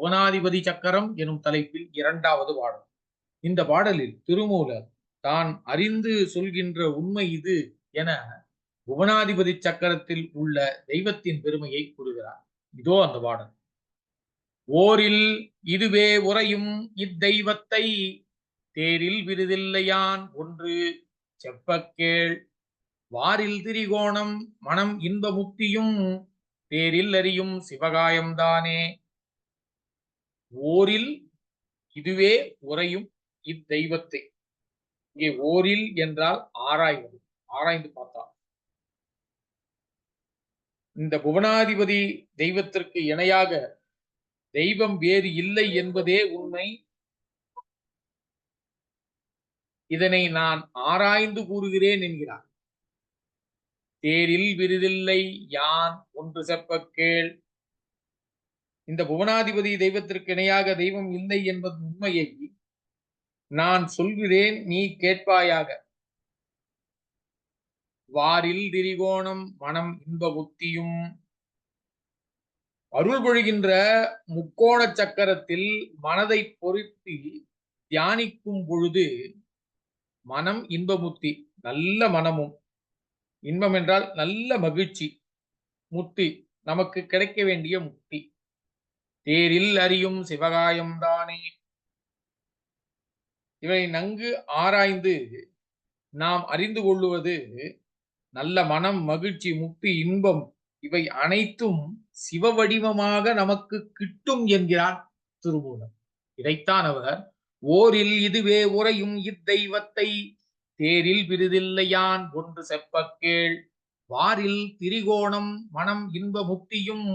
புவனாதிபதி சக்கரம் எனும் தலைப்பில் இரண்டாவது பாடல். இந்த பாடலில் திருமூலர் தான் அறிந்து சொல்கின்ற உண்மை இது என புவனாதிபதி சக்கரத்தில் உள்ள தெய்வத்தின் பெருமையை கூறுகிறார். இதோ அந்த பாடல். ஓரில் இதுவே உறையும் இத்தெய்வத்தை தேரில் விருதில்லையான் ஒன்று செப்பக்கேள். வாரில் திரிகோணம் மனம் இன்ப முக்தியும் தேரில் அறியும் சிவகாயம்தானே ஓரில் இதுவே உறையும் இத்தெய்வத்தை. இங்கே ஓரில் என்றால் ஆராய்வது. ஆராய்ந்து பார்த்தார் இந்த புவனாதிபதி தெய்வத்திற்கு இணையாக தெய்வம் வேறு இல்லை என்பதே உண்மை. இதனை நான் ஆராய்ந்து கூறுகிறேன் என்கிறார். தேரில் விருதில்லை யான் ஒன்று செப்ப கேள். இந்த புவனாதிபதி தெய்வத்திற்கு இணையாக தெய்வம் இல்லை என்பது உண்மையை நான் சொல்கிறேன் நீ கேட்பாயாக. வாரில் திரிகோணம் மனம் இன்ப புத்தியும். அருள் பொழிகின்ற முக்கோண சக்கரத்தில் மனதை பொருத்தி தியானிக்கும் பொழுது மனம் இன்பமுத்தி நல்ல மனமும். இன்பம் என்றால் நல்ல மகிழ்ச்சி முத்தி நமக்கு கிடைக்க வேண்டிய முக்தி தேரில் அறியும் சிவகாயம்தானே இவை நன்கு ஆராய்ந்து நாம் அறிந்து கொள்ளுவது நல்ல மனம் மகிழ்ச்சி முக்தி இன்பம் இவை அனைத்தும் சிவ வடிவமாக நமக்கு கிட்டும் என்கிறார் திருமூலம் இதைத்தான் அவர் ஓரில் இதுவே உறையும் இத்தெய்வத்தை தேரில் விருதில்லையான் ஒன்று செப்பக்கேள். வாரில் திரிகோணம் மனம் இன்ப முக்தியும்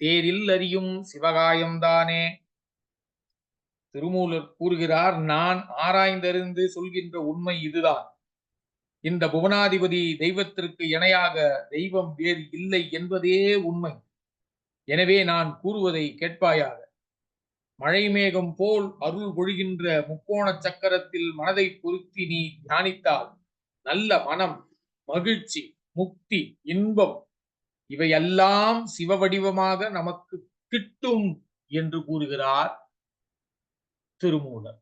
தேரில் அறியும் சிவகாயம்தானே? திருமூலர் கூறுகிறார் நான் ஆராய்ந்தறிந்து சொல்கின்ற உண்மை இதுதான். இந்த புவனாதிபதி தெய்வத்திற்கு இணையாக தெய்வம் வேறு இல்லை என்பதே உண்மை. எனவே நான் கூறுவதை கேட்பாயாக. மழை மேகம் போல் அருள் பொழிகின்ற முக்கோண சக்கரத்தில் மனதை பொருத்தி நீ தியானித்தால் நல்ல மனம் மகிழ்ச்சி முக்தி இன்பம் இவையெல்லாம் சிவ வடிவமாக நமக்கு கிட்டும் என்று கூறுகிறார் திருமூலர்.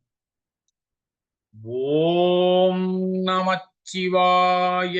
ஓம் நமச்சிவாய.